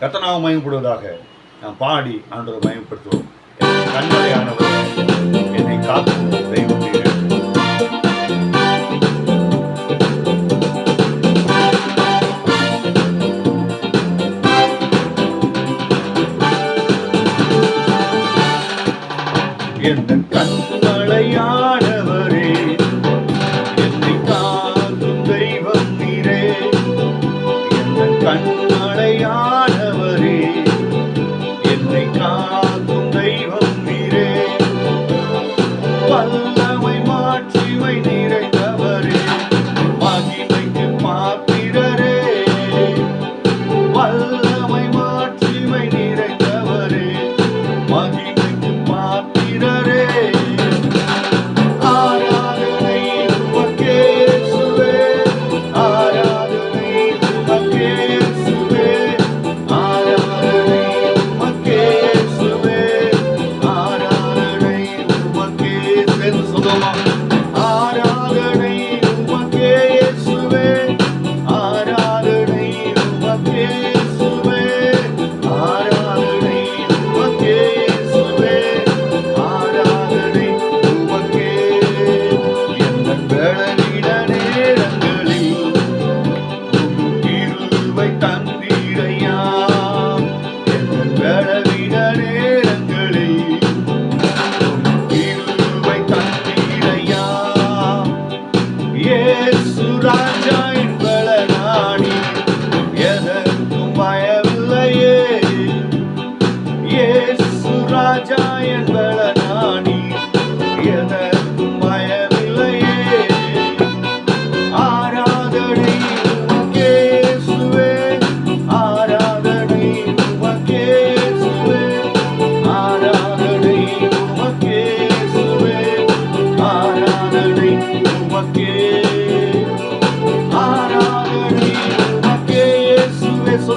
கத்தனாவை மயமப்படுவதாக நாம் பாடி ஆண்டோரை மயமப்படுத்துவோம் கண்மலையானவர் என்னை காத்து தெய்வம். என் கண்மலையான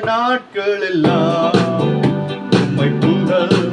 நாட்கள் எல்லாம் உண்மை புகழ்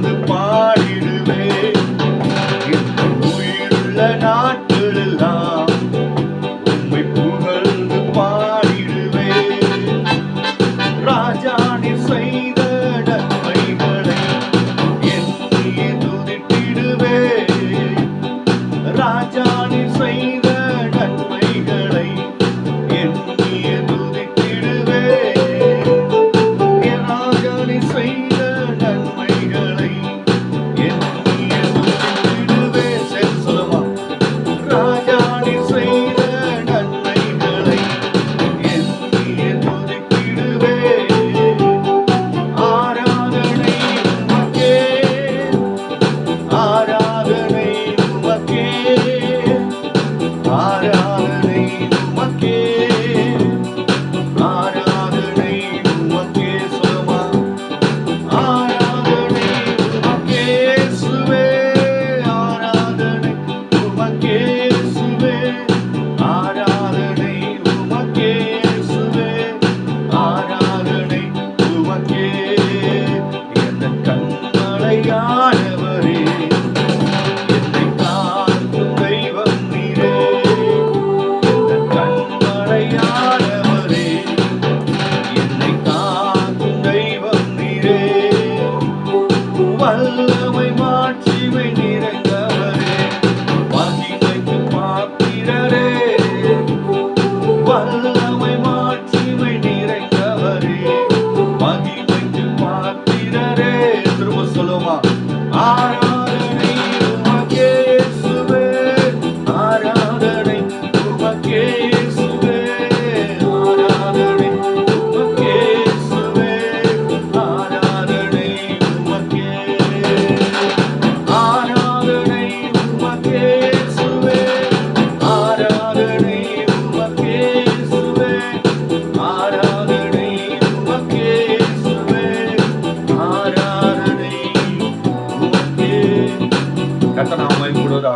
Yeah.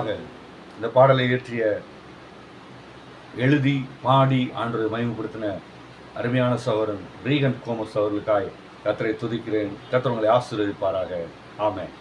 சிறப்பாக இந்த பாடலை இயற்றிய எழுதி பாடி ஆண்டு மயமப்படுத்தின அருமையான சகோதரன் ரீகன் கோமஸ் அவர்களுக்காய் கத்தரை துதிக்கிறேன். கத்தர் உங்களை ஆசீர்வதிப்பாராக. ஆமென்.